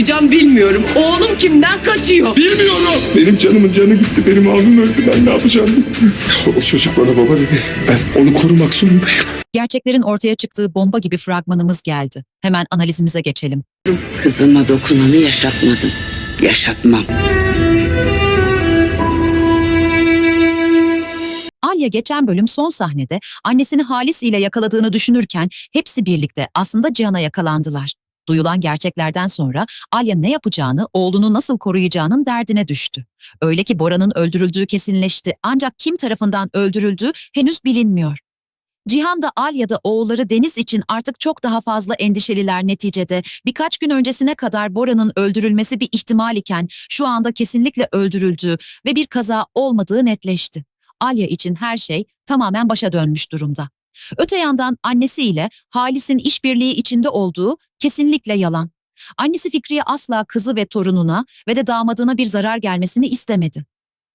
yapacağım bilmiyorum. Oğlum kimden kaçıyor? Bilmiyorum. Benim canımın canı gitti. Benim abim öldü. Ben ne yapacağım? O çocuk bana baba dedi. Ben onu korumak zorundayım. Gerçeklerin ortaya çıktığı bomba gibi fragmanımız geldi. Hemen analizimize geçelim. Kızıma dokunanı yaşatmadım. Yaşatmam. Alya geçen bölüm son sahnede annesini Halis ile yakaladığını düşünürken hepsi birlikte aslında Cihan'a yakalandılar. Duyulan gerçeklerden sonra Alya ne yapacağını, oğlunu nasıl koruyacağının derdine düştü. Öyle ki Bora'nın öldürüldüğü kesinleşti ancak kim tarafından öldürüldüğü henüz bilinmiyor. Cihan da Alya da oğulları Deniz için artık çok daha fazla endişeliler neticede. Birkaç gün öncesine kadar Bora'nın öldürülmesi bir ihtimal iken şu anda kesinlikle öldürüldüğü ve bir kaza olmadığı netleşti. Alya için her şey tamamen başa dönmüş durumda. Öte yandan annesiyle Halis'in işbirliği içinde olduğu kesinlikle yalan. Annesi Fikriye asla kızı ve torununa ve de damadına bir zarar gelmesini istemedi.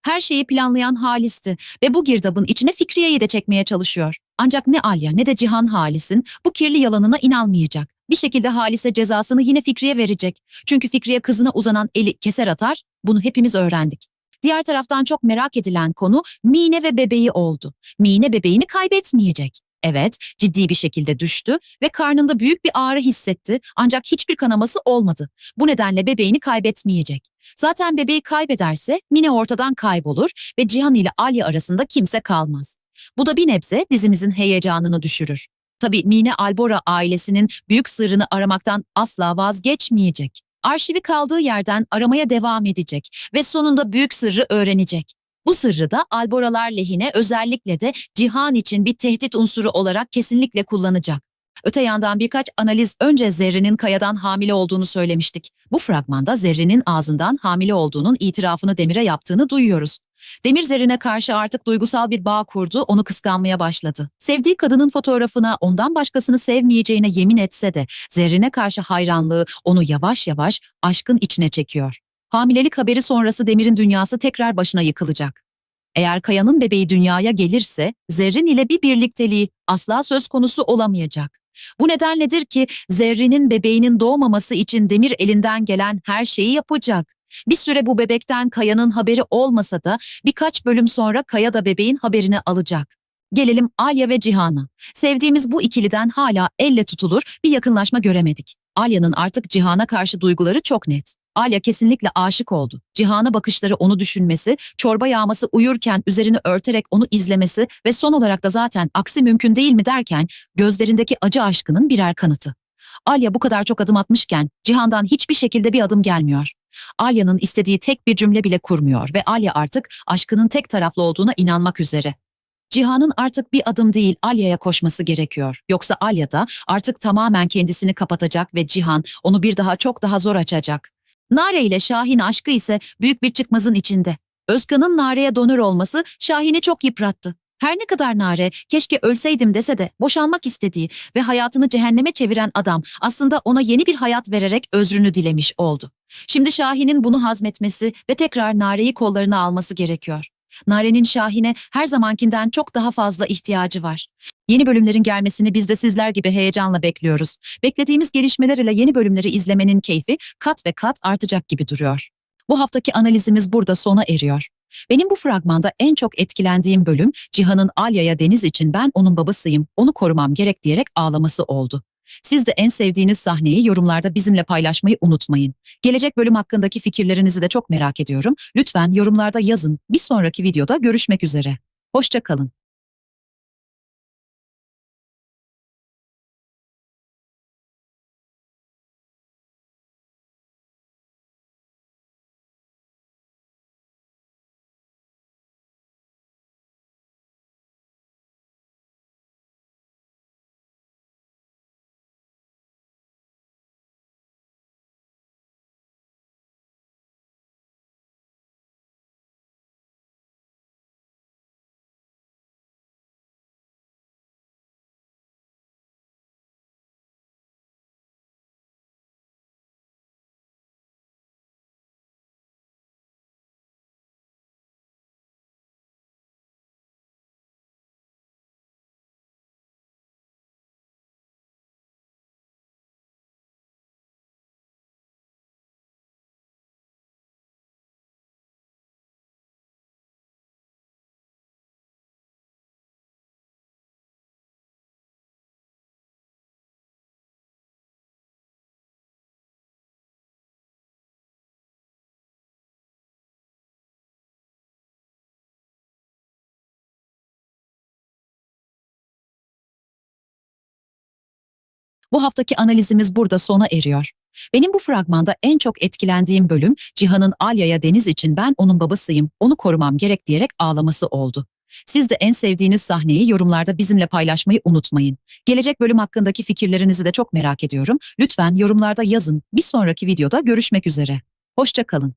Her şeyi planlayan Halis'ti ve bu girdabın içine Fikriye'yi de çekmeye çalışıyor. Ancak ne Alya ne de Cihan Halis'in bu kirli yalanına inanmayacak. Bir şekilde Halis'e cezasını yine Fikriye verecek. Çünkü Fikriye kızına uzanan eli keser atar, bunu hepimiz öğrendik. Diğer taraftan çok merak edilen konu Mine ve bebeği oldu. Mine bebeğini kaybetmeyecek. Evet, ciddi bir şekilde düştü ve karnında büyük bir ağrı hissetti ancak hiçbir kanaması olmadı. Bu nedenle bebeğini kaybetmeyecek. Zaten bebeği kaybederse Mine ortadan kaybolur ve Cihan ile Alya arasında kimse kalmaz. Bu da bir nebze dizimizin heyecanını düşürür. Tabii Mine Albora ailesinin büyük sırrını aramaktan asla vazgeçmeyecek. Arşivi kaldığı yerden aramaya devam edecek ve sonunda büyük sırrı öğrenecek. Bu sırrı da Alboralar lehine özellikle de Cihan için bir tehdit unsuru olarak kesinlikle kullanacak. Öte yandan birkaç analiz önce Zerrin'in Kaya'dan hamile olduğunu söylemiştik. Bu fragmanda Zerrin'in ağzından hamile olduğunun itirafını Demir'e yaptığını duyuyoruz. Demir Zerrin'e karşı artık duygusal bir bağ kurdu, onu kıskanmaya başladı. Sevdiği kadının fotoğrafına ondan başkasını sevmeyeceğine yemin etse de Zerrin'e karşı hayranlığı onu yavaş yavaş aşkın içine çekiyor. Hamilelik haberi sonrası Demir'in dünyası tekrar başına yıkılacak. Eğer Kaya'nın bebeği dünyaya gelirse Zerrin ile bir birlikteliği asla söz konusu olamayacak. Bu nedenledir ki Zerrin'in bebeğinin doğmaması için Demir elinden gelen her şeyi yapacak. Bir süre bu bebekten Kaya'nın haberi olmasa da birkaç bölüm sonra Kaya da bebeğin haberini alacak. Gelelim Alya ve Cihan'a. Sevdiğimiz bu ikiliden hala elle tutulur bir yakınlaşma göremedik. Alya'nın artık Cihan'a karşı duyguları çok net. Alya kesinlikle aşık oldu. Cihan'a bakışları onu düşünmesi, çorba yağması uyurken üzerini örterek onu izlemesi ve son olarak da zaten aksi mümkün değil mi derken gözlerindeki acı aşkının birer kanıtı. Alya bu kadar çok adım atmışken Cihan'dan hiçbir şekilde bir adım gelmiyor. Alya'nın istediği tek bir cümle bile kurmuyor ve Alya artık aşkının tek taraflı olduğuna inanmak üzere. Cihan'ın artık bir adım değil Alya'ya koşması gerekiyor. Yoksa Alya da artık tamamen kendisini kapatacak ve Cihan onu bir daha çok daha zor açacak. Nare ile Şahin aşkı ise büyük bir çıkmazın içinde. Özkan'ın Nare'ye donör olması Şahin'i çok yıprattı. Her ne kadar Nare keşke ölseydim dese de boşanmak istediği ve hayatını cehenneme çeviren adam aslında ona yeni bir hayat vererek özrünü dilemiş oldu. Şimdi Şahin'in bunu hazmetmesi ve tekrar Nare'yi kollarına alması gerekiyor. Nare'nin Şahin'e her zamankinden çok daha fazla ihtiyacı var. Yeni bölümlerin gelmesini biz de sizler gibi heyecanla bekliyoruz. Beklediğimiz gelişmeler ile yeni bölümleri izlemenin keyfi kat ve kat artacak gibi duruyor. Bu haftaki analizimiz burada sona eriyor. Benim bu fragmanda en çok etkilendiğim bölüm Cihan'ın Alya'ya Deniz için ben onun babasıyım, onu korumam gerek diyerek ağlaması oldu. Siz de en sevdiğiniz sahneyi yorumlarda bizimle paylaşmayı unutmayın. Gelecek bölüm hakkındaki fikirlerinizi de çok merak ediyorum. Lütfen yorumlarda yazın. Bir sonraki videoda görüşmek üzere. Hoşça Bu haftaki analizimiz burada sona eriyor. Benim bu fragmanda en çok etkilendiğim bölüm Cihan'ın Alya'ya Deniz için ben onun babasıyım, onu korumam gerek diyerek ağlaması oldu. Siz de en sevdiğiniz sahneyi yorumlarda bizimle paylaşmayı unutmayın. Gelecek bölüm hakkındaki fikirlerinizi de çok merak ediyorum. Lütfen yorumlarda yazın. Bir sonraki videoda görüşmek üzere. Hoşça kalın.